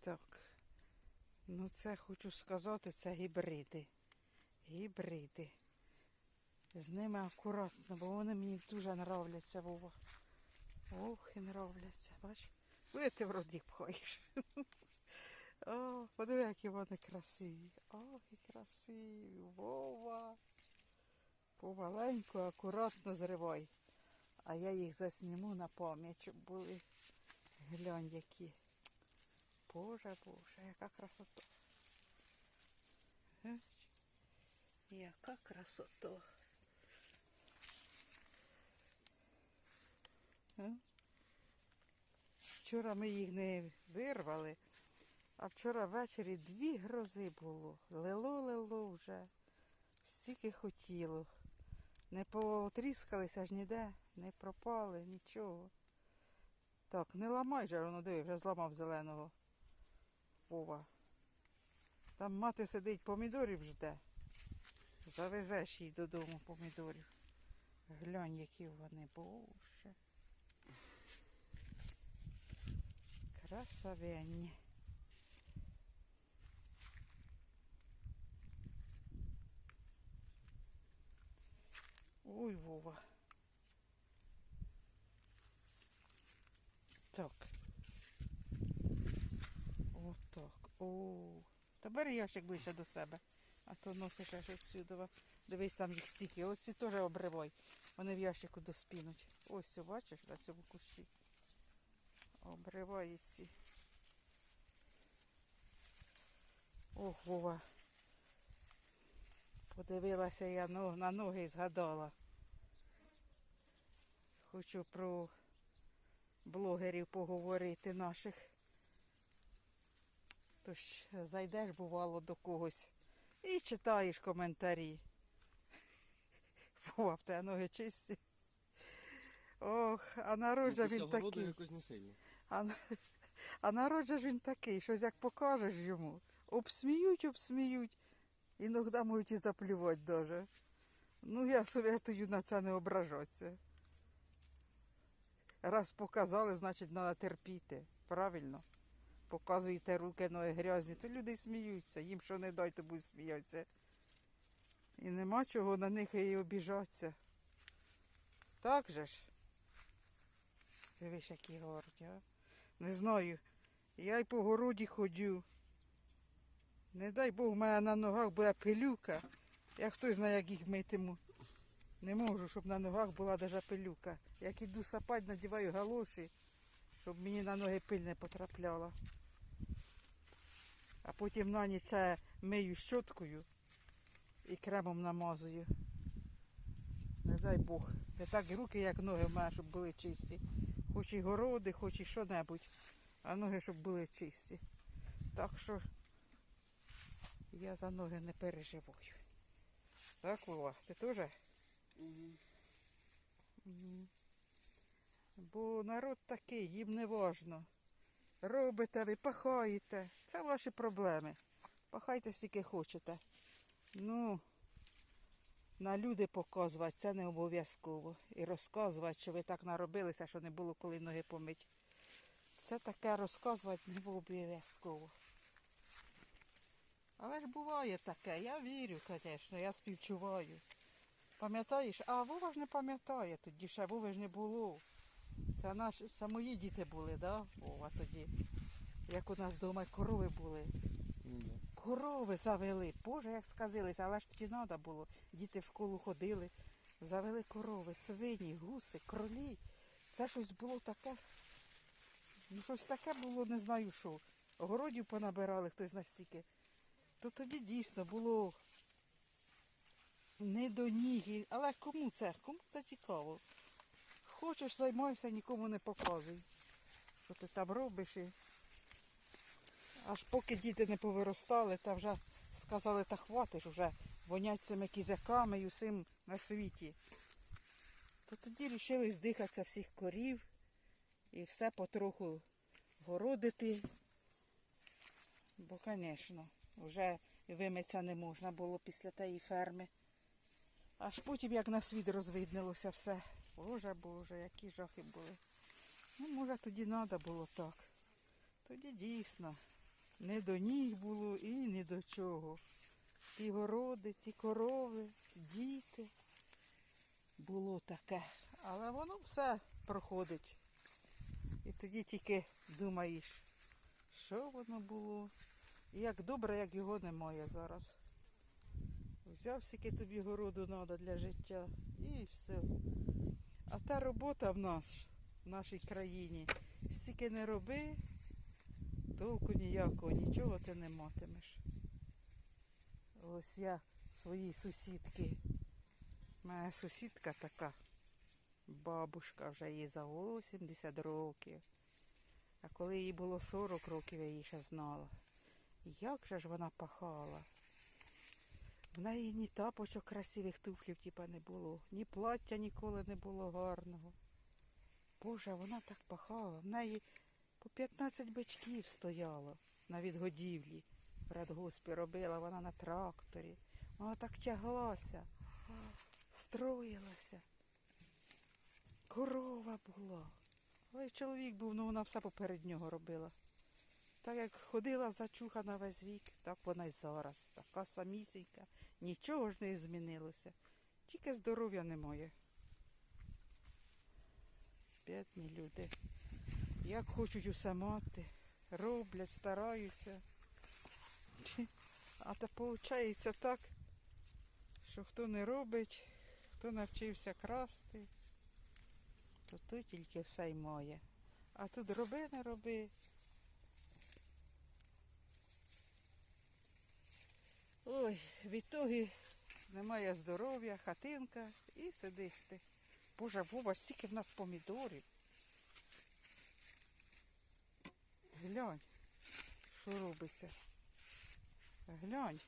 Так. Ну це хочу сказати, це гібриди. Гібриди. З ними акуратно, бо вони мені дуже нравляться, Вова. Ох, і нравляться, бач. Ви ти вроді пхаєш. О, подиви, які вони красиві. Ох, і красиві. Вова. Помаленьку, акуратно зривай. А я їх засніму на пам'ять, щоб були. Глянь, які. Боже, Боже, яка красота. Яка красота. Вчора ми їх не вирвали, а вчора ввечері дві грози було. Лило, лило вже. Стільки хотіло. Не потріскалися ж ніде, не пропали, нічого. Так, не ламай же, воно диви, вже зламав зеленого. Вова. Там мати сидить, помідорів жде. Завезеш їй додому помідорів. Глянь, які вони, боже. Красавенні. Ой, Вова. Так. О. Та бери ящик ближче до себе. А то носиш аж отсюди. Дивись, там їх стільки. Оці теж обривай. Вони в ящику доспінуть. Ось, бачиш, на цьому кущі. Обривай ці. Ох, Вова. Подивилася я на ноги і згадала. Хочу про блогерів поговорити наших. Тож зайдеш, бувало, до когось і читаєш коментарі. Вова, в тебе ноги чисті. Ох, а народжа він такий. якось не сильно. А, а народжа ж він такий, щось як покажеш йому. Обсміють, обсміють. Іноді можуть і заплювати даже. Ну, я советую на це не ображатися. Раз показали, значить, треба терпіти. Правильно? Показуєте руки, ноги грязні, то люди сміються. Їм що не дай, то будуть сміятися. І нема чого на них і обіжатися. Так же ж? Дивись, які гарні, а? Не знаю. Я й по городі ходю. Не дай Бог, в мене на ногах буде пилюка. Я хто знає, як їх митиму. Не можу, щоб на ногах була даже пилюка. Як іду сапать, надіваю галоші, щоб мені на ноги пиль не потрапляла. А потім на ніч мию щоткою і кремом намазую. Не дай Бог. Не так руки, як ноги в мене, щоб були чисті. Хоч і городи, хоч і що-небудь, а ноги, щоб були чисті. Так що я за ноги не переживаю. Так, Вова, ти теж? Мгм. Бо народ такий, їм не важно. Робите ви, пахаєте. Це ваші проблеми. Пахайте скільки хочете. Ну, на люди показувати це не обов'язково. І розказувати, що ви так наробилися, що не було коли ноги помить. Це таке розказувати не обов'язково. Але ж буває таке, я вірю, звісно, я співчуваю. Пам'ятаєш, а Вова ж не пам'ятає, тоді ще Вови ж не було. Це наші це мої діти були, да? Вова тоді. Як у нас вдома корови були. Ну. Корови завели. Боже, як сказилися, але ж тоді треба було. Діти в школу ходили, завели корови, свині, гуси, кролі. Це щось було таке. Ну, щось таке було, не знаю що. Городів понабирали хтось настільки. То тоді дійсно було не до ніги. Але кому це? Кому це цікаво? Хочеш, займайся, нікому не показуй. Що ти там робиш і Аж поки діти не повиростали, та вже сказали, та хватиш вже вонять цими кізяками і усім на світі. То тоді рішили здихатися всіх корів і все потроху городити. Бо, звісно, вже вимитися не можна було після тієї ферми. Аж потім, як на світ розвиднилося все. Боже, Боже, які жахи були. Ну, може, тоді треба було так. Тоді дійсно. Не до ніг було і ні до чого. Ті городи, ті корови, діти. Було таке. Але воно все проходить. І тоді тільки думаєш, що воно було. І як добре, як його немає зараз. Взяв скільки тобі городу треба для життя і все. А та робота в нас, в нашій країні, стільки не роби, толку ніякого, нічого ти не матимеш. Ось я своїй сусідки. Мене сусідка така, бабушка вже їй за 80 років. А коли їй було 40 років, я її ще знала. Як же ж вона пахала? В неї ні тапочок красивих туфлів типа не було, ні плаття ніколи не було гарного. Боже, вона так пахала. В неї по 15 бичків стояло на відгодівлі. В радгоспі робила вона на тракторі. Вона так тяглася, строїлася. Корова була. Але чоловік був, ну вона все поперед нього робила. Так як ходила зачухана весь вік, так вона й зараз. Така самісінька. Нічого ж не змінилося. Тільки здоров'я немає. Бідні люди. Як хочуть усе мати, роблять, стараються. А то виходить так, що хто не робить, хто навчився красти, то той тільки все й має. А тут роби, не роби. Ой, відтоді немає здоров'я, хатинка і сидиш ти. Боже, Вова, стільки в нас помідорів. Глянь, що робиться. Глянь,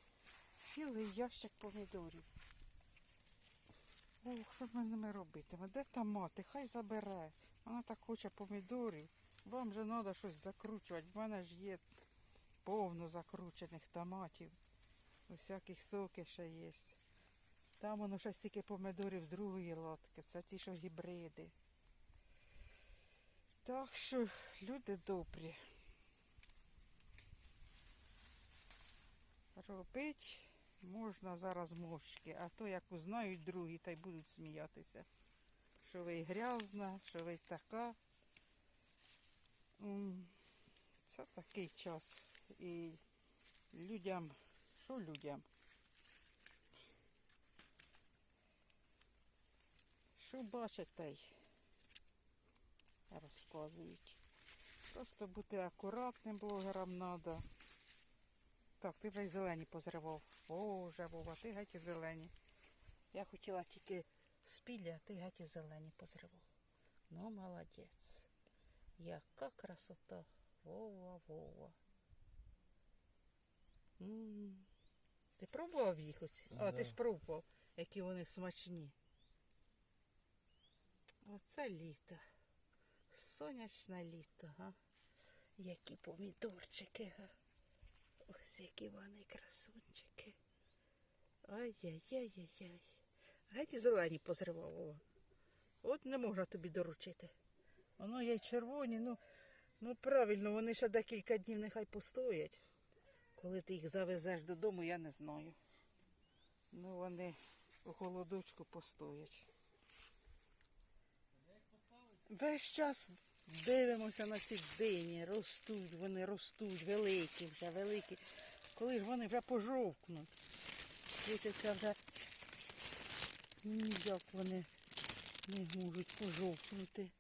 цілий ящик помідорів. Ох, що ж ми з ними робитимо? Де та мати? Хай забере. Вона так хоче помідорів. Вам же треба щось закручувати. В мене ж є повно закручених томатів. Усяких соки ще є. Там воно ще стільки помідорів з другої лотки. Це ті, що гібриди. Так що люди добрі. Робить можна зараз мовчки, а то як узнають другі, та й будуть сміятися. Що ви грязна, що ви така. Це такий час. І людям, що людям? Що бачать, та й розказують. Просто бути акуратним блогерам треба. Так, ти вже й зелені позривав. Боже, Вова, ти геть і зелені. Я хотіла тільки спілля, а ти геть і зелені позривав. Ну, молодець. Яка красота. Вова, Вова. М. Ти пробував їх оці? А, ти ж пробував, які вони смачні. Оце літо. Сонячне літо, га? Які помідорчики, га? Ось які вони красунчики. Ай-яй-яй-яй-яй. Геть зелені позривав. От не можна тобі доручити. Воно є червоні, ну, ну правильно, вони ще декілька днів нехай постоять. Коли ти їх завезеш додому, я не знаю. Ну вони у холодочку постоять. Весь час дивимося на ці дині, ростуть, вони ростуть, великі вже, великі. Коли ж вони вже пожовкнуть. Хочеться вже ніяк вони не можуть пожовкнути.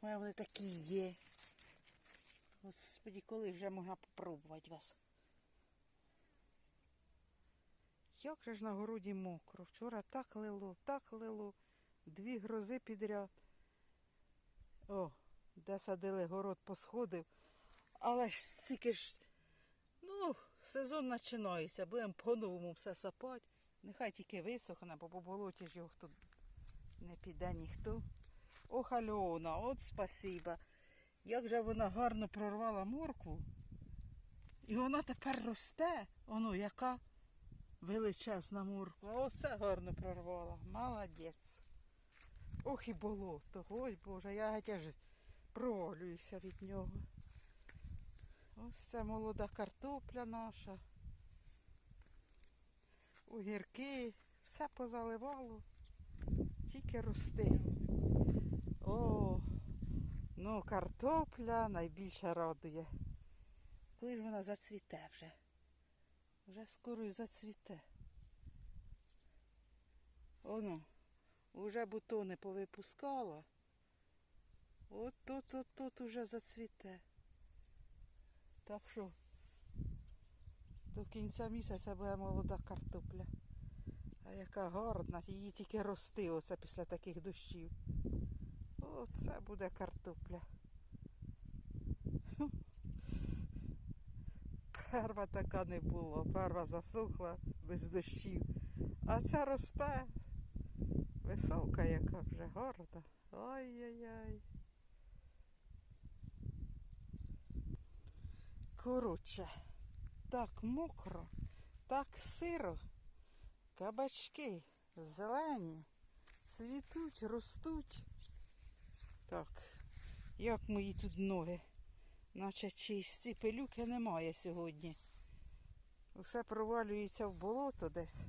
Чому вони такі є? Господі, коли вже можна попробувати вас? Як же ж на городі мокро. Вчора так лило, так лило. Дві грози підряд. О, де садили город посходив. Але ж стільки ж, ну, сезон починається, будемо по-новому все сапати. Нехай тільки висохне, бо по болоті ж його хто не піде ніхто. Ох, Альона, от спасіба. Як же вона гарно прорвала моркву. І вона тепер росте. Воно яка величезна морква. Оце гарно прорвала. Молодець. Ох і болото. Ой, Боже, я геть аж провалююся від нього. Ось це молода картопля наша. Огірки, все позаливало, тільки рости. О, ну картопля найбільше радує. Коли ж вона зацвіте вже. Вже скоро й зацвіте. Оно, вже бутони повипускала. От тут, тут, тут уже зацвіте. Так що до кінця місяця буде молода картопля. А яка гарна, її тільки рости оце після таких дощів. Оце буде картопля. Перва така не було, перва засохла без дощів. А ця росте висока, яка вже горда. Ой-ой-ой. Коротше, так мокро, так сиро. Кабачки зелені, цвітуть, ростуть. Так, як мої тут ноги, наче чисті, пилюки немає сьогодні. Усе провалюється в болото десь.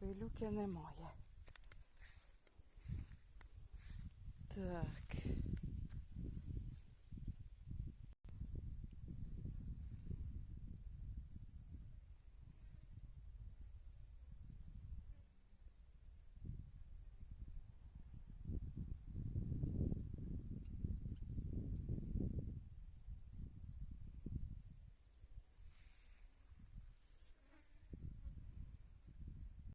Пилюки немає. Так.